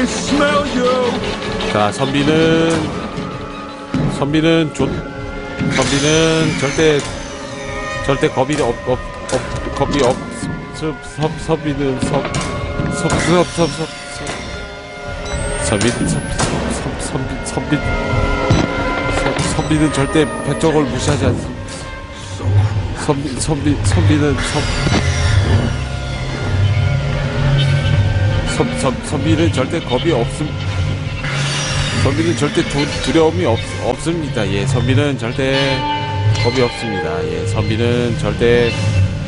can smell you. 자 선비는 선비는 좋 선비는 절대 절대 겁이 없, 없, 없 겁이 없 섭, 섭, 선비는 섭, 섭, 섭, 섭, 섭, 섭, 선비는 섭, 섭, 선비, 선비, 섭, 선비는 절대 배쪽을 무시하지 않습니다. 선비, 선비, 선비는 섭, 선비는 절대 겁이 없음. 선비는 절대 두, 두려움이 없, 없습니다. 예, 선비는 절대 겁이 없습니다. 예, 선비는 절대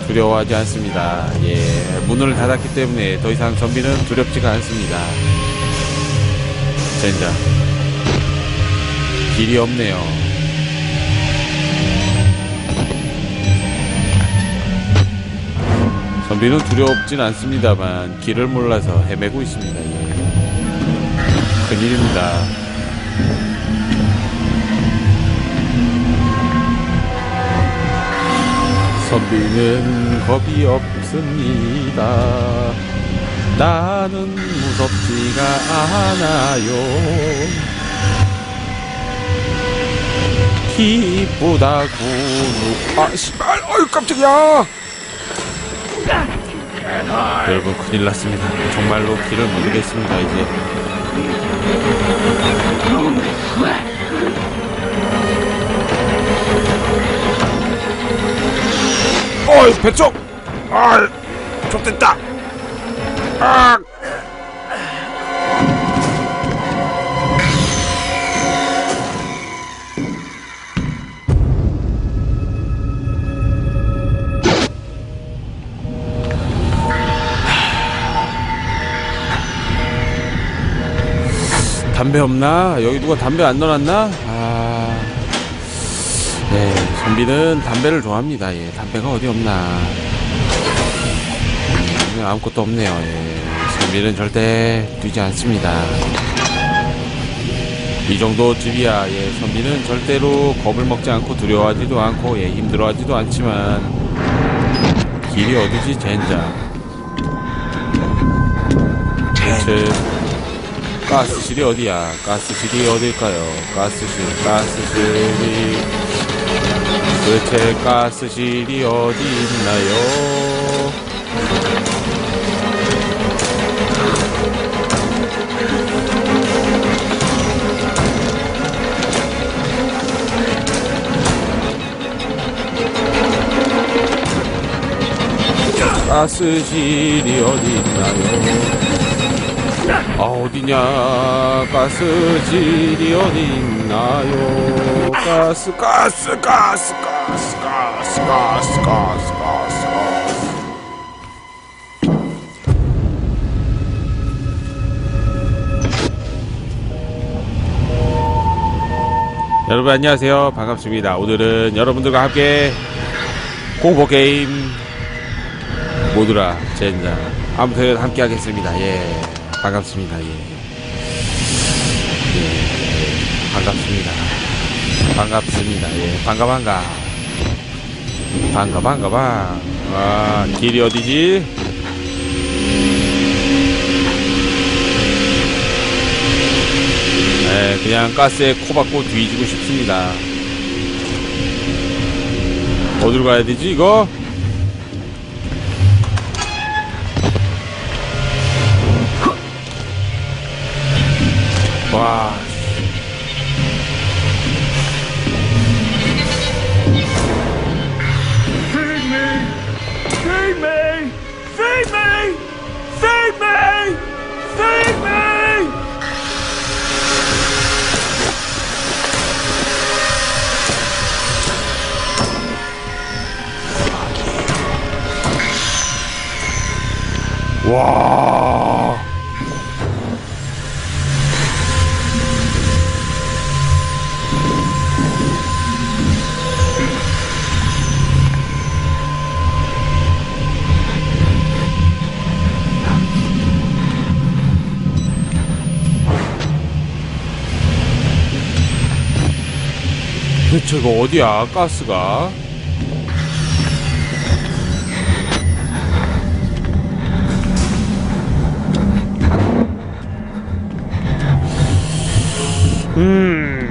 두려워하지 않습니다. 예, 문을 닫았기 때문에 더 이상 선비는 두렵지가 않습니다. 젠장. 길이 없네요. 선비는 두렵진 않습니다만 길을 몰라서 헤매고 있습니다. 예. 큰일입니다. 선비는 겁이 없습니다. 나는 무섭지가 않아요. 기쁘다고 아 씨발 어이 깜짝이야 여러분 큰일 났습니다. 정말로 길을 모르겠습니다 이제. 어이 배쪽 아 좋됐다! 아 담배 없나? 여기 누가 담배 안 넣어놨나? 아, 네, 좀비는 담배를 좋아합니다. 예, 담배가 어디 없나? 음, 아무것도 없네요. 예, 좀비는 절대 뛰지 않습니다. 이 정도쯤이야. 예, 선비는 절대로 겁을 먹지 않고 두려워하지도 않고 예, 힘들어하지도 않지만 길이 어디지 젠장. 대체 가스실이 어디야? 가스실이 어딜까요? 가스실, 가스실이 도대체 가스실이 어디 있나요? 가스실이 어디 있나요? 아 어디냐? 가스실이 어디 있나요? 가스 가스 가스 가스 가스 가스 가스 가스 가스. 여러분 안녕하세요. 반갑습니다. 오늘은 여러분들과 함께 공포 게임 모두라 젠장. 아무튼 함께 하겠습니다. 예 반갑습니다. 예, 예. 반갑습니다. 반갑습니다. 예. 반가 반가. 반가 반가 반 아 길이 어디지? 네 그냥 가스에 코 박고 뒤지고 싶습니다. 어디로 가야 되지 이거 와. Feed me. Feed me. Feed me. Feed me. Feed me. 와. 이거 어디야? 가스가? 음.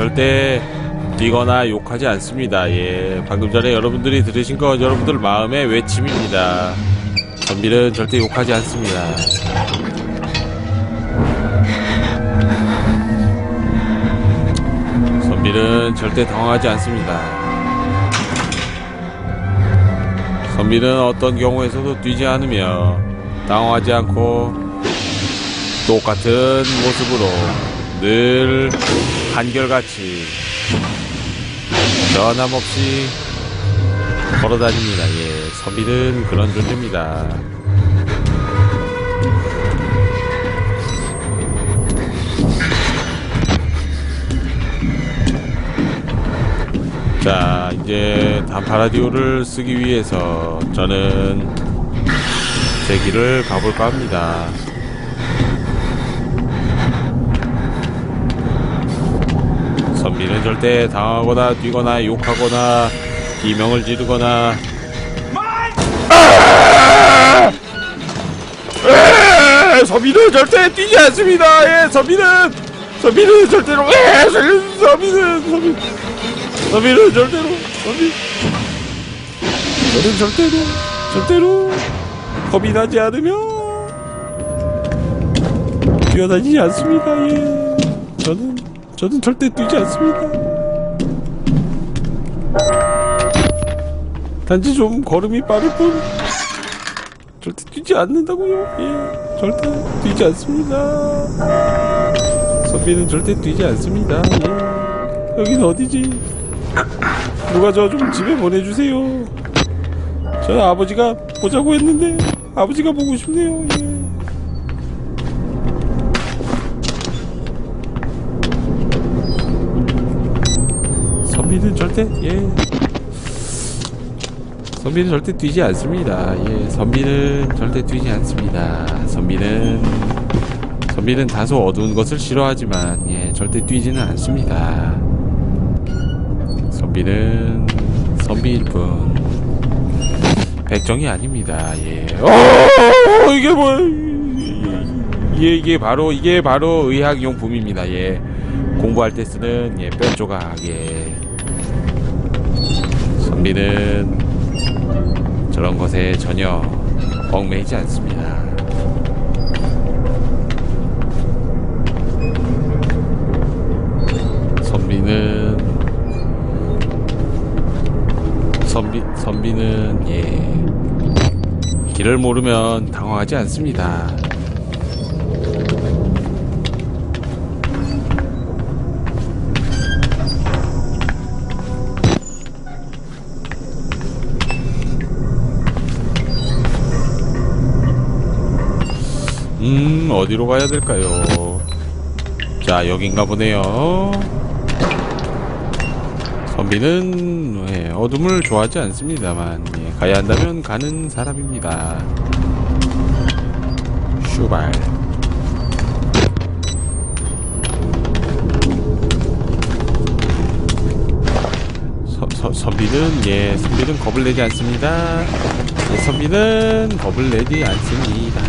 절대 뛰거나 욕하지 않습니다. 예, 방금 전에 여러분들이 들으신 건 여러분들 마음의 외침입니다. 선비는 절대 욕하지 않습니다. 선비는 절대 당황하지 않습니다. 선비는 어떤 경우에서도 뛰지 않으며 당황하지 않고 똑같은 모습으로 늘 한결같이 변함없이 걸어다닙니다. 예, 선비는 그런 존재입니다. 자, 이제 단파 라디오를 쓰기 위해서 저는 제 길을 가볼까 합니다. 선비는 절대 당하거나 뛰거나 욕하거나 비명을 지르거나 아! 에! 선비는 절대 뛰지 않습니다. 예, 선비는 선비는 절대로 에! 선비는 선비 선비는 절대로 선비 저는 절대로 절대로 겁이 나지 않으며 뛰어다니지 않습니다. 예, 저는 저는 절대 뛰지 않습니다. 단지 좀 걸음이 빠를 뿐 절대 뛰지 않는다고요. 예, 절대 뛰지 않습니다. 선비는 절대 뛰지 않습니다. 예, 여긴 어디지? 누가 저 좀 집에 보내주세요. 저 아버지가 보자고 했는데 아버지가 보고 싶네요. 예. 선비는 절대 예. 선비는 절대 뛰지 않습니다. 예 선비는 절대 뛰지 않습니다. 선비는 선비는 다소 어두운 것을 싫어하지만 예 절대 뛰지는 않습니다. 선비는 선비일 뿐. 백정이 아닙니다. 예. 어, 이게 뭐 예, 이게 바로 이게 바로 의학용품입니다. 예. 공부할 때 쓰는 예, 뼈 조각 예. 선비는 저런 것에 전혀 얽매이지 않습니다. 선비는 선비 선비는 예 길을 모르면 당황하지 않습니다. 음, 어디로 가야 될까요? 자, 여긴가 보네요. 선비는 예, 어둠을 좋아하지 않습니다만 예, 가야 한다면 가는 사람입니다. 슈발. 선비는 예, 선비는 겁을 내지 않습니다. 예, 선비는 겁을 내지 않습니다.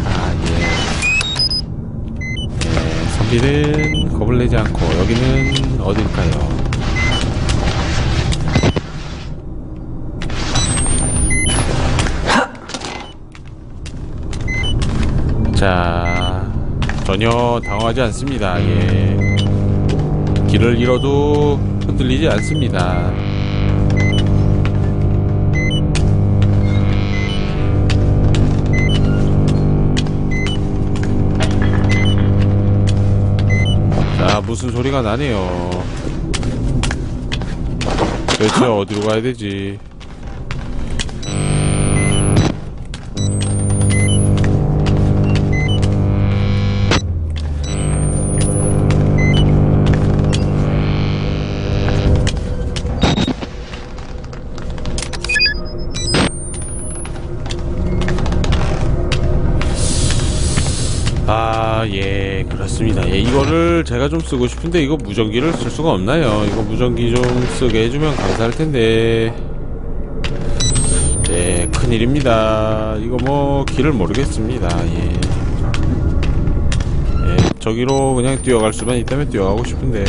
예. 예, 선비는 겁을 내지 않고 여기는 어딜까요? 자, 전혀 당황하지 않습니다. 예. 길을 잃어도 흔들리지 않습니다. 무슨 소리가 나네요. 대체 어디로 가야 되지? 아 그렇습니다. 예, 이거를 제가 좀 쓰고 싶은데 이거 무전기를 쓸 수가 없나요? 이거 무전기 좀 쓰게 해주면 감사할 텐데. 네, 큰일입니다. 이거 뭐 길을 모르겠습니다. 예. 예, 저기로 그냥 뛰어갈 수만 있다면 뛰어가고 싶은데.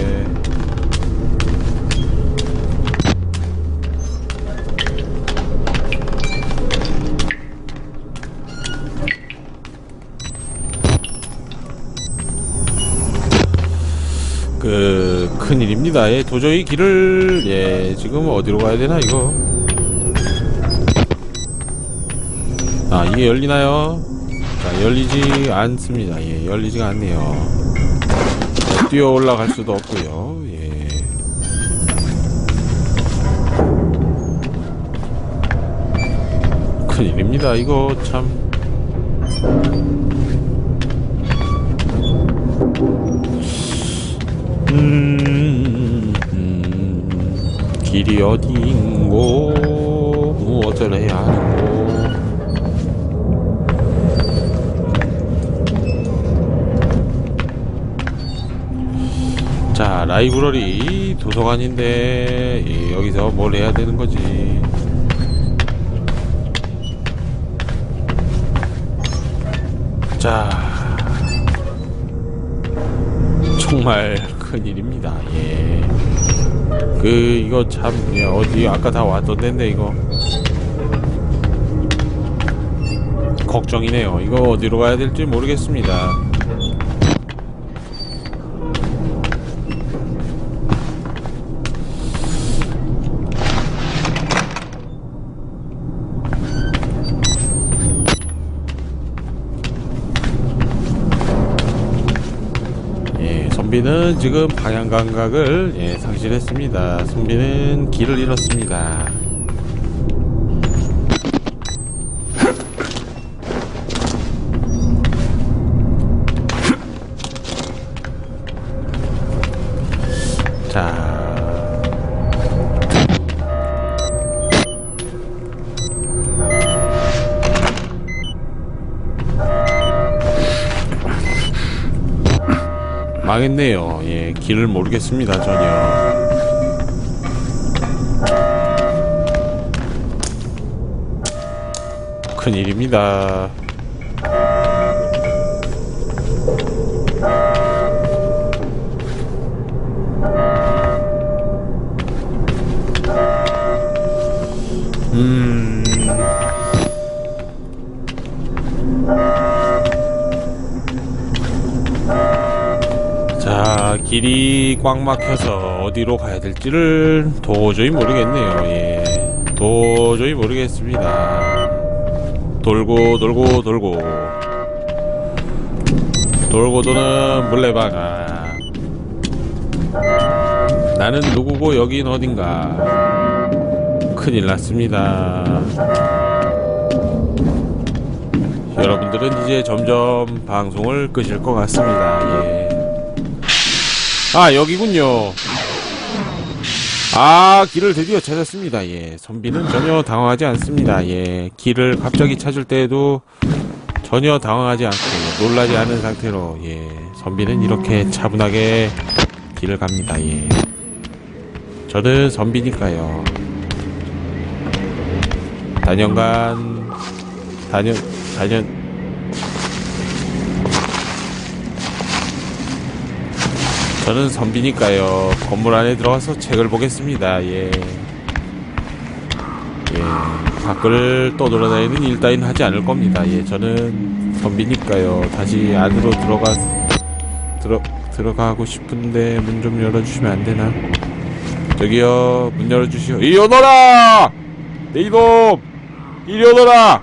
큰일입니다. 예, 도저히 길을 예, 지금 어디로 가야 되나 이거? 아, 이게 열리나요? 자, 열리지 않습니다. 예, 열리지가 않네요. 자, 뛰어 올라갈 수도 없고요. 예. 큰일입니다. 이거 참. 음, 음, 길이 어디인고 무엇을 해야 하는고. 자 라이브러리 도서관인데 예, 여기서 뭘 해야 되는 거지? 자 정말 큰일입니다. 예. 그 이거 참 예, 어디 아까 다 왔던 데인데 이거 걱정이네요. 이거 어디로 가야 될지 모르겠습니다. 선비는 지금 방향 감각을 예, 상실했습니다. 선비는 길을 잃었습니다. 망했네요. 예, 길을 모르겠습니다, 전혀. 큰일입니다. 자, 길이 꽉 막혀서 어디로 가야 될지를 도저히 모르겠네요. 예. 도저히 모르겠습니다. 돌고 돌고 돌고 돌고 도는 물레방아 나는 누구고 여긴 어딘가 큰일 났습니다. 여러분들은 이제 점점 방송을 끄실 것 같습니다. 예. 아 여기군요. 아 길을 드디어 찾았습니다. 예, 선비는 전혀 당황하지 않습니다. 예, 길을 갑자기 찾을 때에도 전혀 당황하지 않고 놀라지 않은 상태로 예, 선비는 이렇게 차분하게 길을 갑니다. 예, 저는 선비니까요. 단연간 단연 단연 저는 선비니까요. 건물 안에 들어가서 책을 보겠습니다. 예. 예. 밖을 떠돌아다니는 일 따윈 하지 않을 겁니다. 예. 저는 선비니까요. 다시 안으로 들어가, 들어, 들어가고 싶은데 문 좀 열어주시면 안 되나? 저기요. 문 열어주시오. 이리 오너라! 내 이놈! 이리 오너라!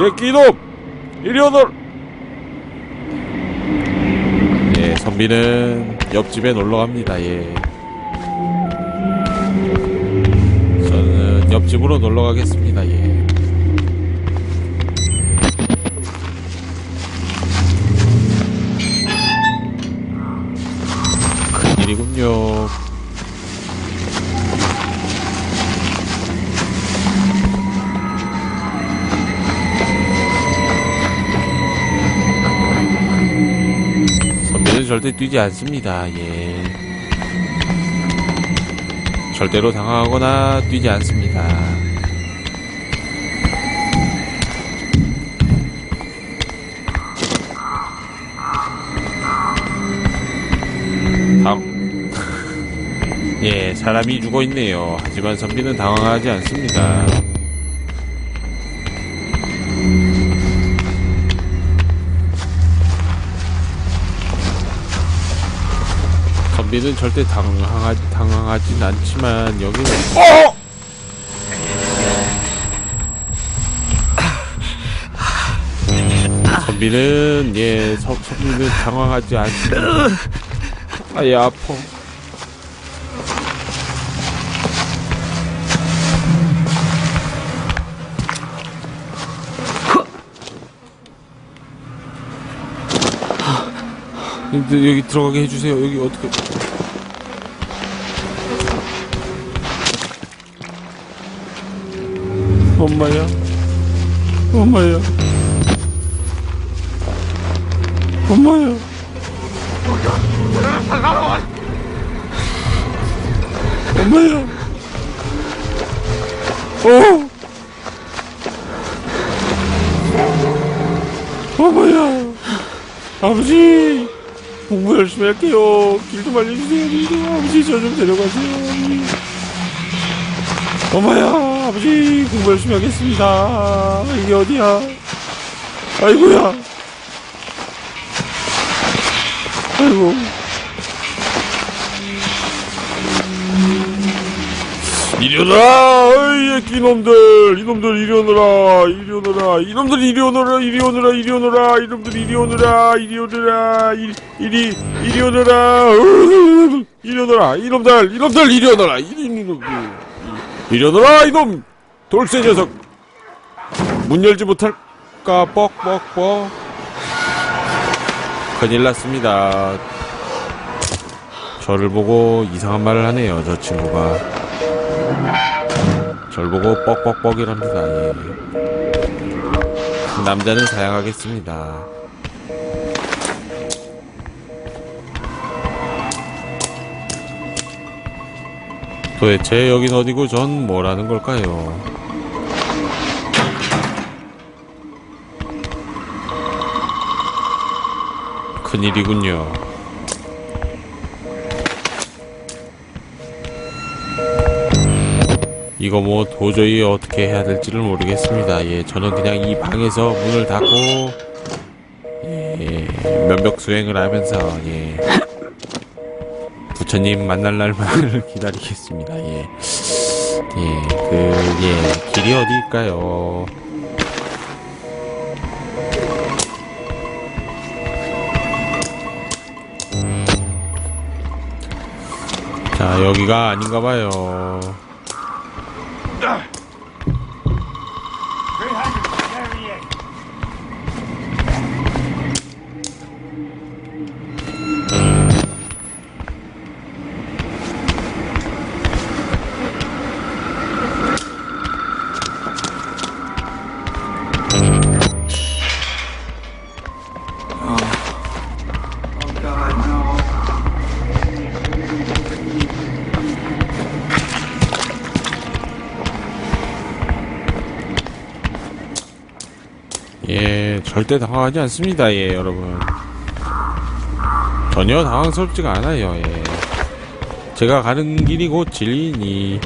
예, 끼놈! 이리 오너라! 예, 선비는 옆집에 놀러 갑니다. 예. 저는 옆집으로 놀러 가겠습니다. 예. 큰일이군요. 절대 뛰지 않습니다. 예. 절대로 당황하거나 뛰지 않습니다. 다음. 예, 사람이 죽어 있네요. 하지만 선비는 당황하지 않습니다. 선비는 절대 당황하, 당황하진 않지만 여기는 어! 선비는 예 서, 선비는 당황하지 않습니다. 아예 아파. 근데 여기 들어가게 해주세요. 여기 어떻게? 엄마야, 엄마야, 엄마야. 엄마야. 어. 엄마야. 아버지. 공부 열심히 할게요. 길 좀 알려주세요. 아버지 저 좀 데려가세요. 엄마야. 아버지 공부 열심히 하겠습니다. 이게 어디야? 아이고야. 아이고. 오너라! 어이! 이놈들! 이놈들 이리 오너라! 이리 오너라! 이리 오너라! 이놈들 이리 오너라! 이리 오너라! 이리, 이리, 이리 오너라! 으으으으, 이리 오너라! 이놈들! 이놈들 이리 오너라! 이리, 이놈들! 오너라! 이놈! 돌쇠 녀석! 문 열지 못할까? 뻑뻑뻑. 큰일 났습니다. 저를 보고 이상한 말을 하네요, 저 친구가. 절 보고 뻑뻑뻑이랍니다. 예. 남자는 사양하겠습니다. 도대체 여긴 어디고 전 뭐라는 걸까요? 큰일이군요. 이거 뭐 도저히 어떻게 해야 될지를 모르겠습니다. 예, 저는 그냥 이 방에서 문을 닫고 예, 면벽 수행을 하면서 예, 부처님 만날 날만을 기다리겠습니다. 예, 예, 그, 예, 길이 어디일까요? 자, 여기가 아닌가 봐요. 절대 당황하지 않습니다. 예, 여러분. 전혀 당황스럽지가 않아요. 예. 제가 가는 길이 곧 진리니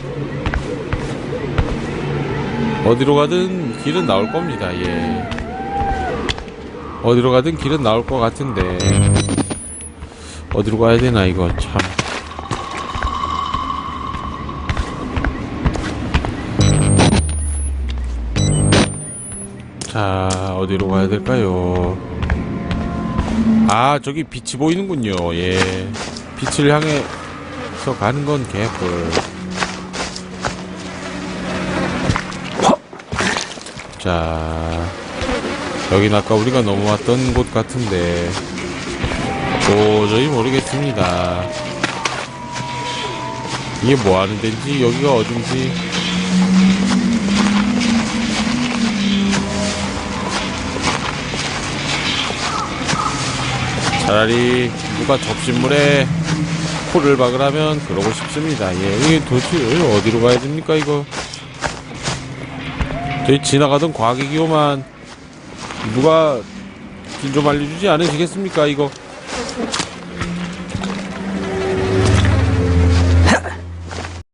어디로 가든 길은 나올 겁니다. 예. 어디로 가든 길은 나올 것 같은데 어디로 가야 되나 이거 참. 어디로 가야 될까요? 아, 저기 빛이 보이는군요. 예. 빛을 향해서 가는 건 개뿔. 자, 여긴 아까 우리가 넘어왔던 곳 같은데, 도저히 모르겠습니다. 이게 뭐 하는 데인지, 여기가 어딘지, 차라리 누가 접신물에 코를 박으라면 그러고 싶습니다. 예, 이게 도대체 어디로 가야 됩니까, 이거? 저희 지나가던 과객이오만 누가 길좀 알려주지 않으시겠습니까, 이거?